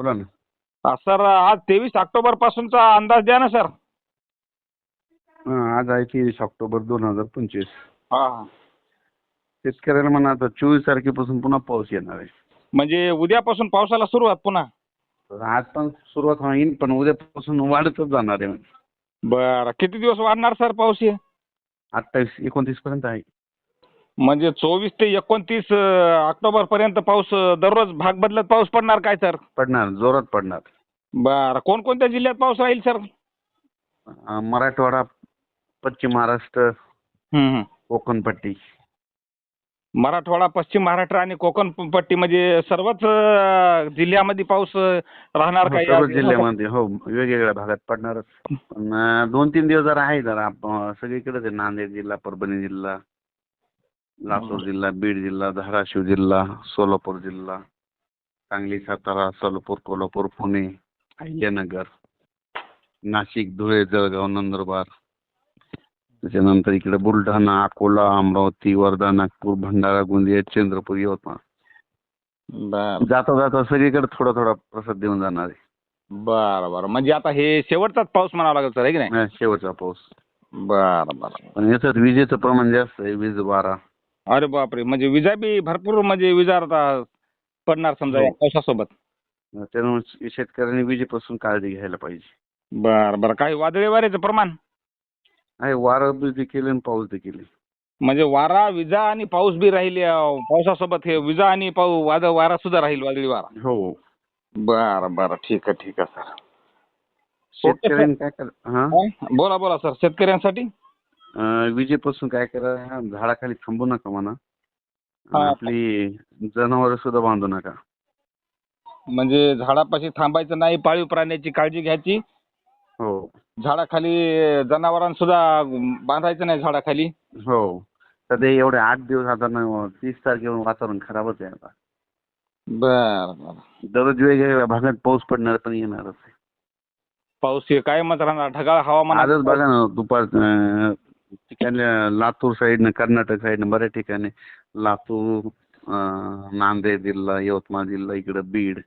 बोला ना. हा, सर आज तेवीस ऑक्टोबर पासूनचा अंदाज द्या ना सर. हा, आज आहे तेवीस ऑक्टोबर दोन हजार पंचवीस. हा हा. शेतकऱ्याला म्हणा आता चोवीस तारखेपासून पुन्हा पाऊस येणार आहे. म्हणजे उद्यापासून पावसाला सुरुवात पुन्हा? तर आज पण सुरुवात होईल पण उद्यापासून वाढतच जाणार आहे. बरं. किती दिवस वाढणार सर पाऊस हे? अठ्ठावीस एकोणतीस पर्यंत आहे. म्हणजे चोवीस ते एकोणतीस ऑक्टोबर पर्यंत पाऊस दररोज भाग बदलत पाऊस पडणार काय सर? पडणार जोरात पडणार. बरं. कोणकोणत्या जिल्ह्यात पाऊस राहील सर? अं, मराठवाडा पश्चिम महाराष्ट्र. कोकणपट्टी. मराठवाडा पश्चिम महाराष्ट्र आणि कोकण पट्टी म्हणजे सर्वच अं, जिल्ह्यामध्ये पाऊस अं, राहणार हो, का सर्व या- जिल्ह्यामध्ये हो वेगवेगळ्या भागात पडणारच. पण अं, दोन तीन दिवस जरा आहे जरा अं, सगळीकडेच आहे नांदेड जिल्हा परभणी जिल्हा. लातूर जिल्हा बीड जिल्हा धाराशिव जिल्हा सोलापूर जिल्हा सांगली सातारा सोलापूर कोल्हापूर पुणे अहिल्यानगर नाशिक धुळे जळगाव नंदुरबार. त्याच्यानंतर इकडे बुलढाणा अकोला अमरावती वर्धा नागपूर भंडारा गोंदिया चंद्रपूर यवतमाळ. बरं. जाता जाता सगळीकडे थोडा थोडा प्रसाद देऊन जाणार आहे. बरं बरं. म्हणजे आता हे शेवटचाच पाऊस म्हणावा लागेल सर आहे की नाही? शेवटचा पाऊस. बरं बरं. पण याच्यात विजेचं प्रमाण जास्त आहे वीज वारा अरे बापरे म्हणजे विजा बी भरपूर म्हणजे विजा आता पडणार समजा हो. पावसासोबत त्यामुळे शेतकऱ्यांनी विजेपासून काळजी घ्यायला पाहिजे. बरं बरं. काही वादळी वाऱ्याचं प्रमाण? आहे वारा बी देखील आणि पाऊस देखील आहे. म्हणजे वारा विजा आणि पाऊस बी राहील पावसासोबत हे विजा आणि पाऊ वाद वारा सुद्धा राहील वादळी वारा? हो. बरं बरं. ठीक आहे ठीक आहे सर. शेतकऱ्यांनी काय करा हा? बोला बोला सर. शेतकऱ्यांसाठी? विजेपासून काय करा झाडाखाली थांबू नका म्हणा. आपली जनावर सुद्धा बांधू नका. म्हणजे झाडापाशी थांबायचं नाही पाळीव प्राण्याची काळजी घ्यायची. हो. झाडाखाली जनावरांसुद्धा बांधायचं नाही झाडाखाली. हो. सध्या एवढे आठ दिवस आता तीस तारखेवर वातावरण खराबच आहे आता. बरं बरं. दररोज वेगवेगळ्या भागात पाऊस पडणार पण येणारच. पाऊस हे कायमच राहणार. ढगाळ हवामान आजच बघा ना दुपार ठिकाणी लातूर साईडनं कर्नाटक साईडनं बऱ्याच ठिकाणी लातूर अं, नांदेड जिल्हा यवतमाळ जिल्हा इकडं बीड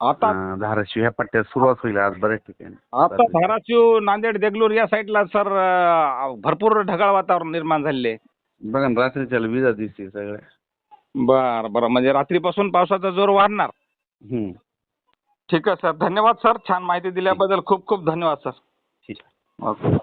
आता अं, धाराशिव ह्या पट्ट्यात सुरुवात होईल आज बऱ्याच ठिकाणी. आता धाराशिव नांदेड देगलूर या साईडला सर भरपूर ढगाळ वातावरण निर्माण झालेले आहे. बघा ना रात्रीच्या विजा दिसते सगळ्या. बरं बरं म्हणजे रात्रीपासून पावसाचा जोर वाढणार. हम्म. ठीक आहे सर. धन्यवाद सर. छान माहिती दिल्याबद्दल खूप खूप धन्यवाद सर. ठीक ओके.